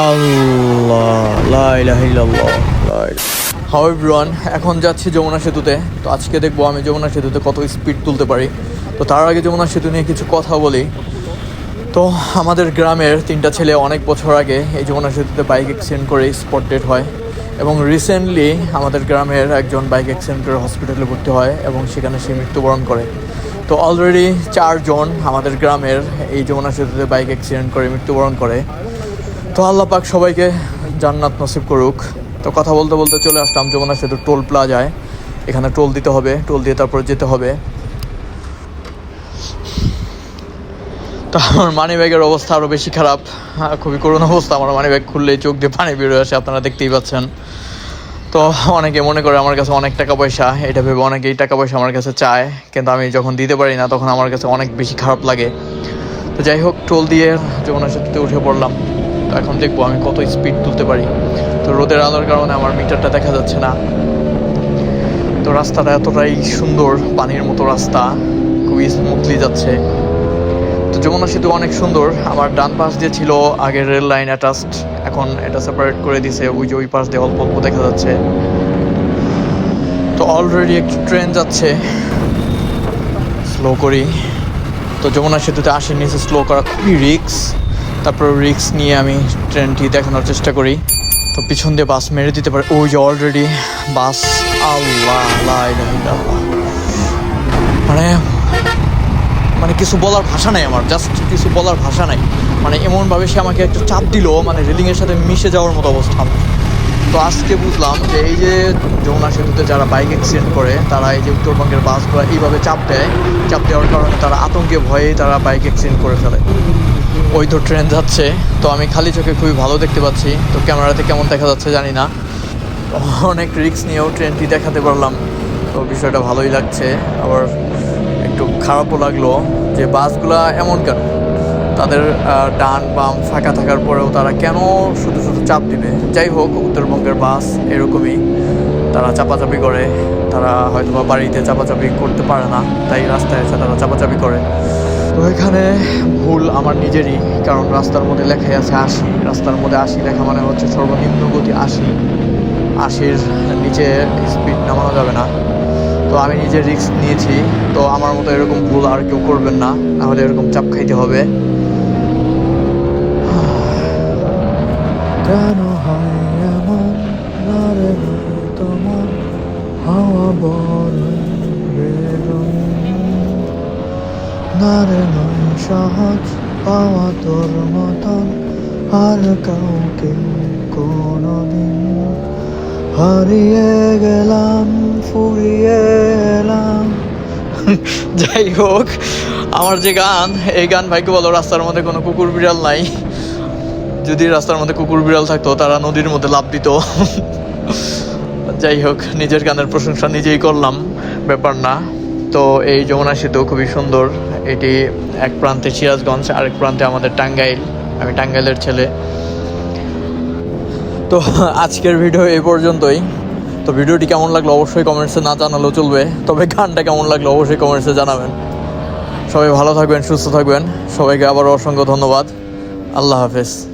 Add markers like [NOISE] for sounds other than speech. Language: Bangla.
আল্লাহ হাও এভরিওয়ান এখন যাচ্ছি যমুনা সেতুতে। তো আজকে দেখব আমি যমুনা সেতুতে কত স্পিড তুলতে পারি। তো তার আগে যমুনা সেতু নিয়ে কিছু কথা বলি। তো আমাদের গ্রামের তিনটা ছেলে অনেক বছর আগে এই যমুনা সেতুতে বাইক অ্যাক্সিডেন্ট করে স্পট ডেট হয়। এবং রিসেন্টলি আমাদের গ্রামের একজন বাইক অ্যাক্সিডেন্ট করে হসপিটালে ভর্তি হয় এবং সেখানে সে মৃত্যুবরণ করে। তো অলরেডি চারজন আমাদের গ্রামের এই যমুনা সেতুতে বাইক অ্যাক্সিডেন্ট করে মৃত্যুবরণ করে। তো আল্লাহ পাক সবাইকে জান্নাত নসিব করুক। তো কথা বলতে বলতে চলে আসলাম যমুনা সেতু টোল প্লাজায়। এখানে টোল দিতে হবে, টোল দিয়ে তারপর যেতে হবে। তো আমার মানি ব্যাগের অবস্থা আরও বেশি খারাপ। খুবই করুণ অবস্থা, আমার মানি ব্যাগ খুললেই চোখ দিয়ে পানি বেরোয় আসে, আপনারা দেখতেই পাচ্ছেন। তো অনেকে মনে করে আমার কাছে অনেক টাকা পয়সা, এটা ভেবে অনেকেই টাকা পয়সা আমার কাছে চায়, কিন্তু আমি যখন দিতে পারি না, তখন আমার কাছে অনেক বেশি খারাপ লাগে। তো যাই হোক, টোল দিয়ে যমুনা সেতুতে উঠে পড়লাম। এখন দেখব আমি কত স্পিড তুলতে পারি। তো রোদের আলোর কারণে আমার মিটারটা দেখা যাচ্ছে না। তো রাস্তাটা এতটাই সুন্দর, পানির মতো রাস্তা, খুবই স্মুথলি যাচ্ছে। তো যমুনা সেতু অনেক সুন্দর। আমার ডান পাশ দিয়ে ছিল আগের রেল লাইন অ্যাটাচড এখন এটা সেপারেট করে দিছে, ওই যে ওই পাশ দিয়ে অল্প অল্প দেখা যাচ্ছে। তো অলরেডি একটি ট্রেন যাচ্ছে। স্লো করি। তো যমুনা সেতুতে আসের নিচে স্লো করা খুবই রিক্স তারপর রিক্স নিয়ে আমি ট্রেনটি দেখানোর চেষ্টা করি। তো পিছন দিয়ে বাস মেরে দিতে পারে। ওই অলরেডি বাস। আল্লাহ মানে মানে কিছু বলার ভাষা নাই আমার। জাস্ট কিছু বলার ভাষা নাই। মানে এমনভাবে সে আমাকে একটা চাপ দিল মানে রেলিংয়ের সাথে মিশে যাওয়ার মতো অবস্থা আমার। তো আজকে বুঝলাম যে এই যে যমুনা সেতুতে যারা বাইক অ্যাক্সিডেন্ট করে, তারা এই যে উত্তরবঙ্গের বাসগুলো এইভাবে চাপ দেয়, চাপ দেওয়ার কারণে তারা আতঙ্কে ভয়েই তারা বাইক অ্যাক্সিডেন্ট করে ফেলে। ওই তো ট্রেন যাচ্ছে, তো আমি খালি চোখে খুবই ভালো দেখতে পাচ্ছি। তো ক্যামেরাতে কেমন দেখা যাচ্ছে জানি না। অনেক রিস্ক নিয়েও ট্রেনটি দেখাতে পারলাম। তো বিষয়টা ভালোই লাগছে। আবার একটু খারাপও লাগল যে বাসগুলা এমন কেন? তাদের ডান বাম ফাঁকা থাকার পরেও তারা কেন শুধু শুধু চাপ দিবে? যাই হোক, উত্তরবঙ্গের বাস এরকমই। তারা চাপাচাপি করে। তারা হয়তো বা বাড়িতে চাপাচাপি করতে পারে না, তাই রাস্তায় এসে তারা চাপাচাপি করে। তো এখানে ভুল আমার নিজেরই, কারণ রাস্তার মধ্যে লেখাই আছে আশি। রাস্তার মধ্যে আশি লেখা মানে হচ্ছে সর্বনিম্ন গতি আশি। আশির নিচে স্পিড নামানো যাবে না। তো আমি নিজে রিস্ক নিয়েছি। তো আমার মতো এরকম ভুল আর কেউ করবেন না। নাহলে এরকম চাপ খাইতে হবে। হাওয়া বড়ই বেরঙিন না রে নয় সহজ পাওয়া তোর মতন, আর কাউকে কোনোদিন হারিয়ে গেলাম, ফুরিয়ে এলাম। [LAUGHS] যাই হোক, আমার যে গান, এই গান ভাইকে বলো, রাস্তার মধ্যে কোনো কুকুর বিড়াল নাই। যদি রাস্তার মধ্যে কুকুর বিড়াল থাকতো, তারা নদীর মধ্যে লাভ দিত। [LAUGHS] যাই হোক, নিজের গানের প্রশংসা নিজেই করলাম, ব্যাপার না। তো এই যমুনা সেতু খুবই সুন্দর। এটি এক প্রান্তে সিরাজগঞ্জ, আরেক প্রান্তে আমাদের টাঙ্গাইল। আমি টাঙ্গাইলের ছেলে। তো আজকের ভিডিও এই পর্যন্তই। তো ভিডিওটি কেমন লাগল অবশ্যই কমেন্টসে না জানালেও চলবে। তবে গানটা কেমন লাগল অবশ্যই কমেন্টসে জানাবেন। সবাই ভালো থাকবেন, সুস্থ থাকবেন। সবাইকে আবারও অসংখ্য ধন্যবাদ। আল্লাহ হাফেজ।